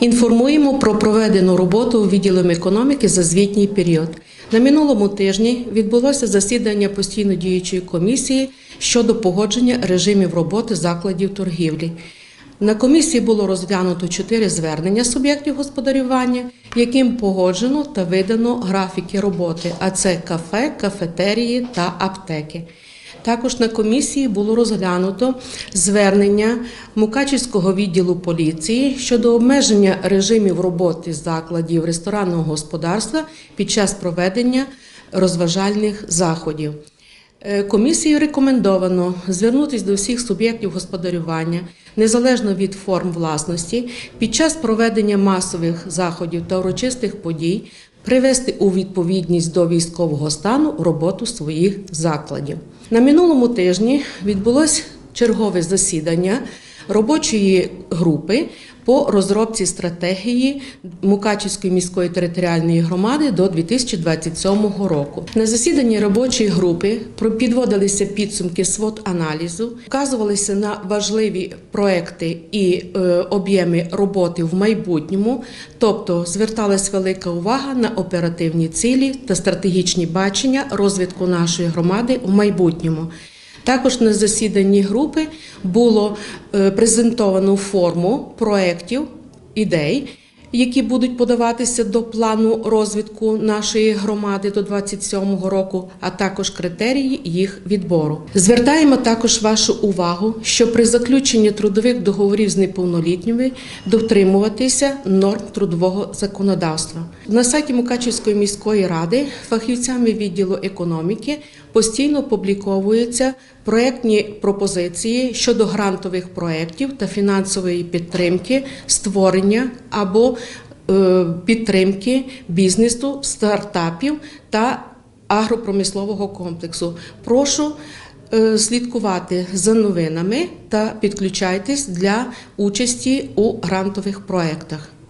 Інформуємо про проведену роботу відділом економіки за звітній період. На минулому тижні відбулося засідання постійно діючої комісії щодо погодження режимів роботи закладів торгівлі. На комісії було розглянуто чотири звернення суб'єктів господарювання, яким погоджено та видано графіки роботи, а це кафе, кафетерії та аптеки. Також на комісії було розглянуто звернення Мукачівського відділу поліції щодо обмеження режимів роботи закладів ресторанного господарства під час проведення розважальних заходів. Е, Комісією рекомендовано звернутися до всіх суб'єктів господарювання, незалежно від форм власності, під час проведення масових заходів та урочистих подій привести у відповідність до військового стану роботу своїх закладів. На минулому тижні відбулось чергове засідання робочої групи по розробці стратегії Мукачівської міської територіальної громади до 2027 року. На засіданні робочої групи підводилися підсумки свод аналізу, вказувалися на важливі проекти і е, об'єми роботи в майбутньому, тобто зверталась велика увага на оперативні цілі та стратегічні бачення розвитку нашої громади в майбутньому. Також на засіданні групи було е, презентовано форму проєктів, ідей, які будуть подаватися до плану розвитку нашої громади до 27 року, а також критерії їх відбору. Звертаємо також вашу увагу, що при заключенні трудових договорів з неповнолітніми дотримуватися норм трудового законодавства. На сайті Мукачівської міської ради фахівцями відділу економіки постійно публіковуються проектні пропозиції щодо грантових проєктів та фінансової підтримки створення або підтримки бізнесу, стартапів та агропромислового комплексу. Прошу е, слідкувати за новинами та підключайтесь для участі у грантових проєктах.